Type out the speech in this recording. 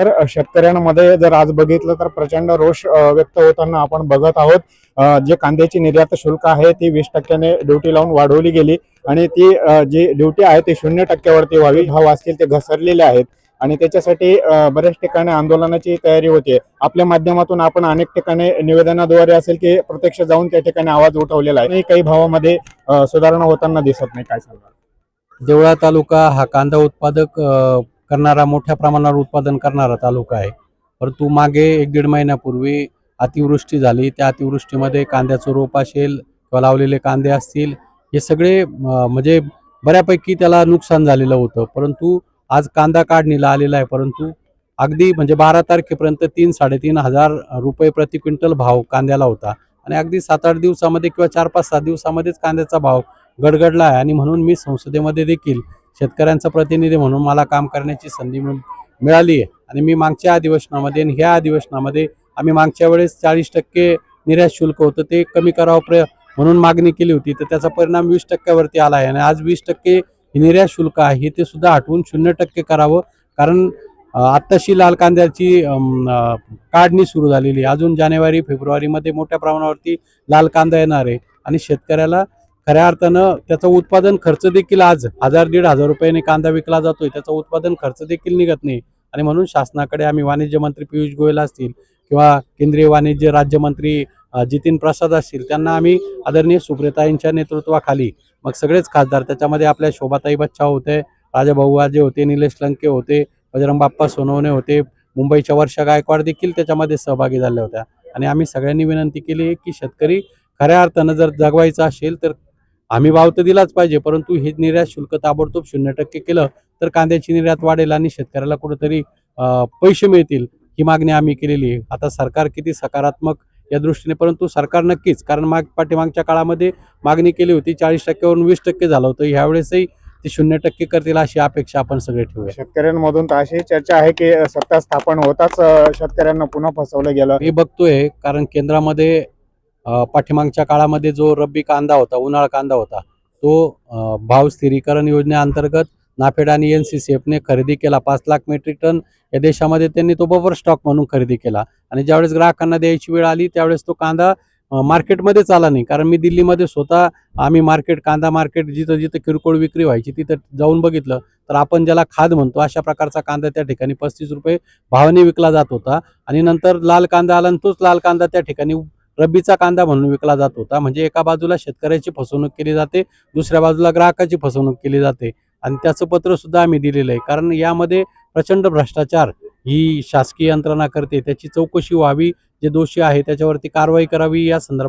तर शेतकऱ्यांमध्ये जर आज बघितलं तर प्रचंड रोष व्यक्त होताना आपण बघत आहोत. जे कांद्याची निर्यात शुल्क आहे ती वीस टक्क्याने ड्युटी लावून वाढवली गेली आणि ती जी ड्युटी आहे ती शून्य टक्क्यावरती व्हावी. भाव असतील ते घसरलेले आहेत आणि त्याच्यासाठी बऱ्याच ठिकाणी आंदोलनाची तयारी होते आपल्या माध्यमातून आपण अनेक ठिकाणी निवेदनाद्वारे असेल की प्रत्यक्ष जाऊन त्या ठिकाणी आवाज उठवलेला आहे. काही भावामध्ये सुधारणा होताना दिसत नाही. काय सांगा देवळा तालुका हा कांदा उत्पादक करणारा मोठ्या प्रमाणावर उत्पादन करणारा तालुका आहे. परंतु मागे एक दीड महिन्यापूर्वी अतिवृष्टी झाली. त्या अतिवृष्टीमध्ये कांद्याचं रोप असेल किंवा लावलेले कांदे असतील हे सगळे म्हणजे बऱ्यापैकी त्याला नुकसान झालेलं होतं. परंतु आज कांदा काढणीला आलेला आहे. परंतु अगदी म्हणजे बारा तारखेपर्यंत तीन साडेतीन हजार रुपये प्रति क्विंटल भाव कांद्याला होता. आणि अगदी सात आठ दिवसामध्ये किंवा चार पाच सात दिवसामध्येच कांद्याचा भाव गडगडला आहे. आणि म्हणून मी संसदेमध्ये देखील शेतकऱ्यांचा प्रतिनिधी म्हणून मला काम करण्याची संधी मिळ- मिळाली आहे. आणि मी मागच्या अधिवेशनामध्ये आणि ह्या अधिवेशनामध्ये आम्ही मागच्या वेळेस चाळीस टक्के निर्यात शुल्क होतं ते कमी करावं प्र म्हणून मागणी केली होती. तर त्याचा परिणाम वीस टक्क्यावरती आला आहे. आणि आज वीस टक्के हे निर्यात शुल्क आहे ते सुद्धा हटवून शून्य टक्के करावं. कारण आत्ताशी लाल कांद्याची काढणी सुरू झालेली आहे. अजून जानेवारी फेब्रुवारीमध्ये मोठ्या प्रमाणावरती लाल कांदा येणार आहे. आणि शेतकऱ्याला खऱ्या अर्थानं त्याचं उत्पादन खर्च देखील आज हजार दीड हजार रुपयाने कांदा विकला जातोय. त्याचा उत्पादन खर्च देखील निघत नाही. आणि म्हणून शासनाकडे आम्ही वाणिज्य मंत्री पियुष गोयल असतील किंवा केंद्रीय वाणिज्य राज्यमंत्री जितीन प्रसाद असतील त्यांना आम्ही आदरणीय सुप्रियताईंच्या नेतृत्वाखाली मग सगळेच खासदार त्याच्यामध्ये आपल्या शोभाताई बच्चा होते राजाभाऊ आजे होते निलेश लंके होते बजरंग बाप्पा सोनवणे होते मुंबईच्या वर्षा गायकवाड देखील त्याच्यामध्ये सहभागी झाल्या होत्या. आणि आम्ही सगळ्यांनी विनंती केली आहे की शेतकरी खऱ्या अर्थानं जर जगवायचं असेल तर आम्ही भाव तर दिलाच पाहिजे परंतु हे निर्यात शुल्क ताबडतोब शून्य टक्के केलं तर कांद्याची निर्यात वाढेल आणि शेतकऱ्याला कुठेतरी पैसे मिळतील ही मागणी आम्ही केलेली आहे. आता सरकार किती सकारात्मक या दृष्टीने परंतु सरकार नक्कीच कारण माग पाठीमागच्या काळामध्ये मागणी केली होती चाळीस टक्क्यावरून वीस टक्के झालं होतं. ह्यावेळेसही ते शून्य टक्के करतील अशी अपेक्षा आपण सगळे ठेवूया. शेतकऱ्यांमधून तर अशी चर्चा आहे की सत्ता स्थापन होताच शेतकऱ्यांना पुन्हा फसवलं गेलं. मी बघतोय कारण केंद्रामध्ये पाठीमागच्या काळामध्ये जो रब्बी कांदा होता उन्हाळा कांदा होता तो भाव स्थिरीकरण योजनेअंतर्गत नाफेड आणि एन सी सी एफने खरेदी केला. पाच लाख मेट्रिक टन या देशामध्ये त्यांनी तो बफर स्टॉक म्हणून खरेदी केला. आणि ज्यावेळेस ग्राहकांना द्यायची वेळ आली त्यावेळेस तो कांदा मार्केटमध्येच आला नाही. कारण मी दिल्लीमध्ये स्वतः आम्ही मार्केट कांदा मार्केट जिथं जिथं किरकोळ विक्री व्हायची तिथं जाऊन बघितलं. तर आपण ज्याला खाद म्हणतो अशा प्रकारचा कांदा त्या ठिकाणी पस्तीस रुपये भावाने विकला जात होता. आणि नंतर लाल कांदा आला आणि तोच लाल कांदा त्या ठिकाणी रब्बीचा कांदा म्हणून विकला जात होता. म्हणजे एका बाजूला शेतकऱ्याची फसवणूक केली जाते दुसऱ्या बाजूला ग्राहकाची फसवणूक केली जाते. आणि त्याचं पत्र सुद्धा आम्ही दिलेलं आहे. कारण यामध्ये प्रचंड भ्रष्टाचार ही शासकीय यंत्रणा करते. त्याची चौकशी व्हावी जे दोषी आहे त्याच्यावरती कारवाई करावी या संदर्भात